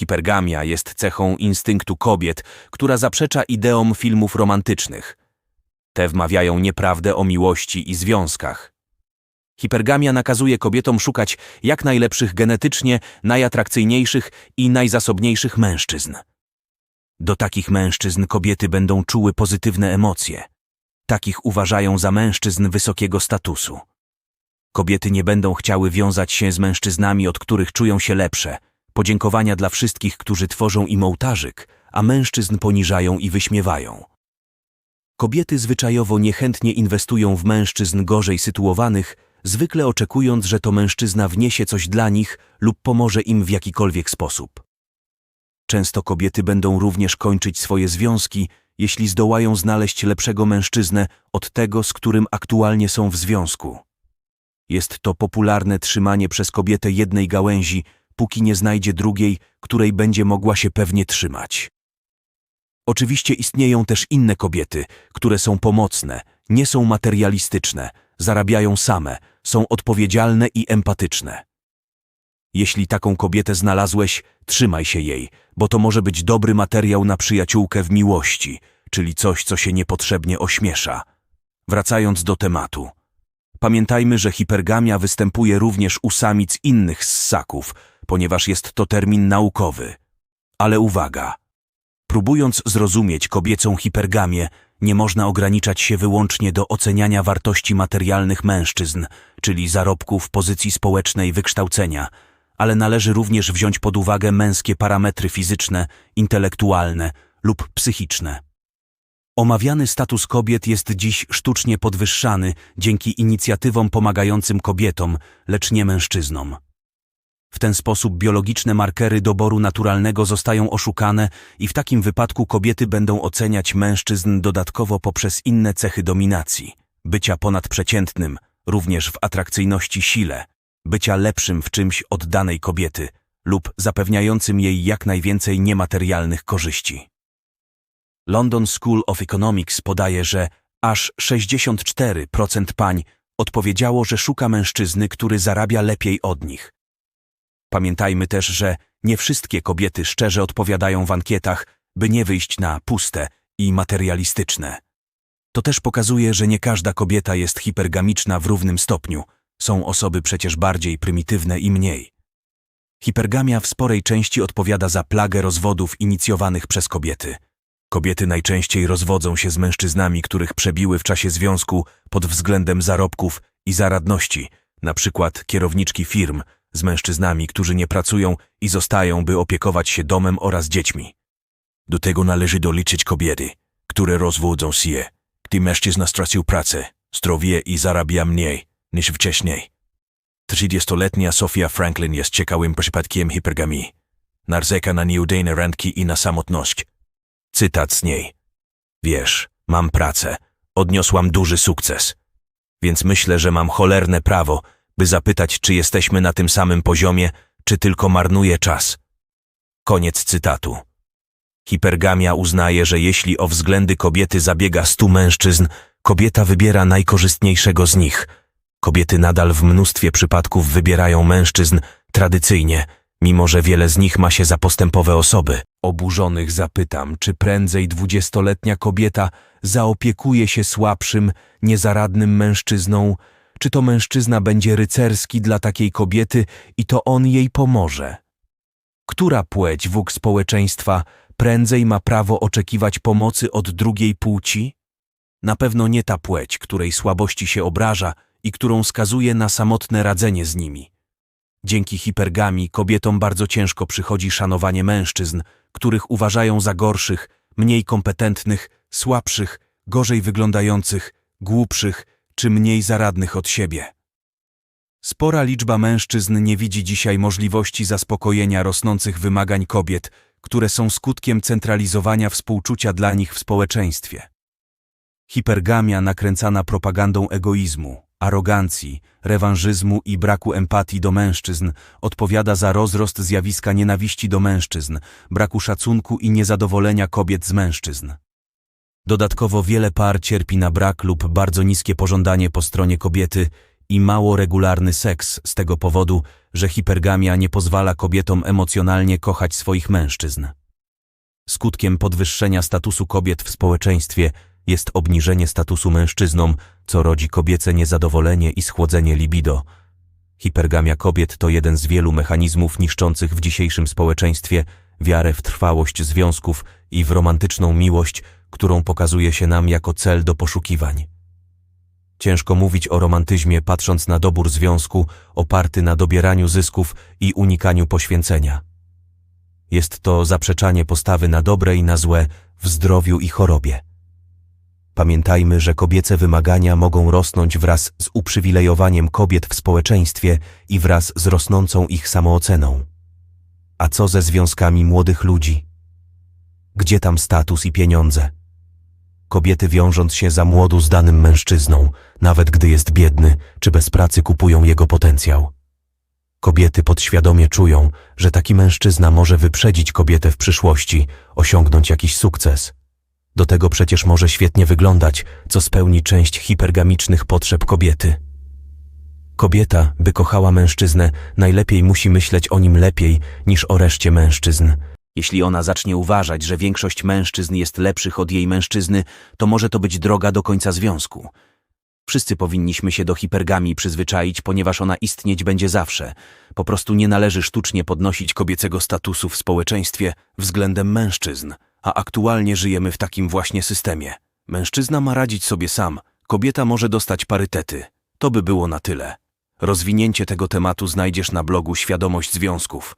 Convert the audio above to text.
Hipergamia jest cechą instynktu kobiet, która zaprzecza ideom filmów romantycznych. Te wmawiają nieprawdę o miłości i związkach. Hipergamia nakazuje kobietom szukać jak najlepszych genetycznie, najatrakcyjniejszych i najzasobniejszych mężczyzn. Do takich mężczyzn kobiety będą czuły pozytywne emocje. Takich uważają za mężczyzn wysokiego statusu. Kobiety nie będą chciały wiązać się z mężczyznami, od których czują się lepsze. Podziękowania dla wszystkich, którzy tworzą im ołtarzyk, a mężczyzn poniżają i wyśmiewają. Kobiety zwyczajowo niechętnie inwestują w mężczyzn gorzej sytuowanych, zwykle oczekując, że to mężczyzna wniesie coś dla nich lub pomoże im w jakikolwiek sposób. Często kobiety będą również kończyć swoje związki, jeśli zdołają znaleźć lepszego mężczyznę od tego, z którym aktualnie są w związku. Jest to popularne trzymanie przez kobietę jednej gałęzi, póki nie znajdzie drugiej, której będzie mogła się pewnie trzymać. Oczywiście istnieją też inne kobiety, które są pomocne, nie są materialistyczne, zarabiają same, są odpowiedzialne i empatyczne. Jeśli taką kobietę znalazłeś, trzymaj się jej, bo to może być dobry materiał na przyjaciółkę w miłości, czyli coś, co się niepotrzebnie ośmiesza. Wracając do tematu. Pamiętajmy, że hipergamia występuje również u samic innych ssaków, ponieważ jest to termin naukowy. Ale uwaga! Próbując zrozumieć kobiecą hipergamię, nie można ograniczać się wyłącznie do oceniania wartości materialnych mężczyzn, czyli zarobków, pozycji społecznej, wykształcenia, ale należy również wziąć pod uwagę męskie parametry fizyczne, intelektualne lub psychiczne. Omawiany status kobiet jest dziś sztucznie podwyższany dzięki inicjatywom pomagającym kobietom, lecz nie mężczyznom. W ten sposób biologiczne markery doboru naturalnego zostają oszukane i w takim wypadku kobiety będą oceniać mężczyzn dodatkowo poprzez inne cechy dominacji, bycia ponadprzeciętnym, również w atrakcyjności sile, bycia lepszym w czymś od danej kobiety lub zapewniającym jej jak najwięcej niematerialnych korzyści. London School of Economics podaje, że aż 64% pań odpowiedziało, że szuka mężczyzny, który zarabia lepiej od nich. Pamiętajmy też, że nie wszystkie kobiety szczerze odpowiadają w ankietach, by nie wyjść na puste i materialistyczne. To też pokazuje, że nie każda kobieta jest hipergamiczna w równym stopniu. Są osoby przecież bardziej prymitywne i mniej. Hipergamia w sporej części odpowiada za plagę rozwodów inicjowanych przez kobiety. Kobiety najczęściej rozwodzą się z mężczyznami, których przebiły w czasie związku pod względem zarobków i zaradności, na przykład kierowniczki firm, z mężczyznami, którzy nie pracują i zostają, by opiekować się domem oraz dziećmi. Do tego należy doliczyć kobiety, które rozwodzą się, gdy mężczyzna stracił pracę, zdrowie i zarabia mniej niż wcześniej. 30-letnia Sofia Franklin jest ciekawym przypadkiem hipergamii. Narzeka na nieudane randki i na samotność. Cytat z niej. Wiesz, mam pracę, odniosłam duży sukces, więc myślę, że mam cholerne prawo, by zapytać, czy jesteśmy na tym samym poziomie, czy tylko marnuje czas. Koniec cytatu. Hipergamia uznaje, że jeśli o względy kobiety zabiega stu mężczyzn, kobieta wybiera najkorzystniejszego z nich. Kobiety nadal w mnóstwie przypadków wybierają mężczyzn tradycyjnie, mimo że wiele z nich ma się za postępowe osoby. Oburzonych zapytam, czy prędzej dwudziestoletnia kobieta zaopiekuje się słabszym, niezaradnym mężczyzną, czy to mężczyzna będzie rycerski dla takiej kobiety i to on jej pomoże. Która płeć wóg społeczeństwa prędzej ma prawo oczekiwać pomocy od drugiej płci? Na pewno nie ta płeć, której słabości się obraża i którą skazuje na samotne radzenie z nimi. Dzięki hipergami kobietom bardzo ciężko przychodzi szanowanie mężczyzn, których uważają za gorszych, mniej kompetentnych, słabszych, gorzej wyglądających, głupszych, czy mniej zaradnych od siebie. Spora liczba mężczyzn nie widzi dzisiaj możliwości zaspokojenia rosnących wymagań kobiet, które są skutkiem centralizowania współczucia dla nich w społeczeństwie. Hipergamia nakręcana propagandą egoizmu, arogancji, rewanżyzmu i braku empatii do mężczyzn odpowiada za rozrost zjawiska nienawiści do mężczyzn, braku szacunku i niezadowolenia kobiet z mężczyzn. Dodatkowo wiele par cierpi na brak lub bardzo niskie pożądanie po stronie kobiety i mało regularny seks z tego powodu, że hipergamia nie pozwala kobietom emocjonalnie kochać swoich mężczyzn. Skutkiem podwyższenia statusu kobiet w społeczeństwie jest obniżenie statusu mężczyznom, co rodzi kobiece niezadowolenie i schłodzenie libido. Hipergamia kobiet to jeden z wielu mechanizmów niszczących w dzisiejszym społeczeństwie wiarę w trwałość związków i w romantyczną miłość, którą pokazuje się nam jako cel do poszukiwań. Ciężko mówić o romantyzmie patrząc na dobór związku oparty na dobieraniu zysków i unikaniu poświęcenia. Jest to zaprzeczanie postawy na dobre i na złe w zdrowiu i chorobie. Pamiętajmy, że kobiece wymagania mogą rosnąć wraz z uprzywilejowaniem kobiet w społeczeństwie i wraz z rosnącą ich samooceną. A co ze związkami młodych ludzi? Gdzie tam status i pieniądze? Kobiety wiążąc się za młodu z danym mężczyzną, nawet gdy jest biedny czy bez pracy kupują jego potencjał. Kobiety podświadomie czują, że taki mężczyzna może wyprzedzić kobietę w przyszłości, osiągnąć jakiś sukces. Do tego przecież może świetnie wyglądać, co spełni część hipergamicznych potrzeb kobiety. Kobieta, by kochała mężczyznę, najlepiej musi myśleć o nim lepiej niż o reszcie mężczyzn. Jeśli ona zacznie uważać, że większość mężczyzn jest lepszych od jej mężczyzny, to może to być droga do końca związku. Wszyscy powinniśmy się do hipergamii przyzwyczaić, ponieważ ona istnieć będzie zawsze. Po prostu nie należy sztucznie podnosić kobiecego statusu w społeczeństwie względem mężczyzn, a aktualnie żyjemy w takim właśnie systemie. Mężczyzna ma radzić sobie sam, kobieta może dostać parytety. To by było na tyle. Rozwinięcie tego tematu znajdziesz na blogu Świadomość Związków.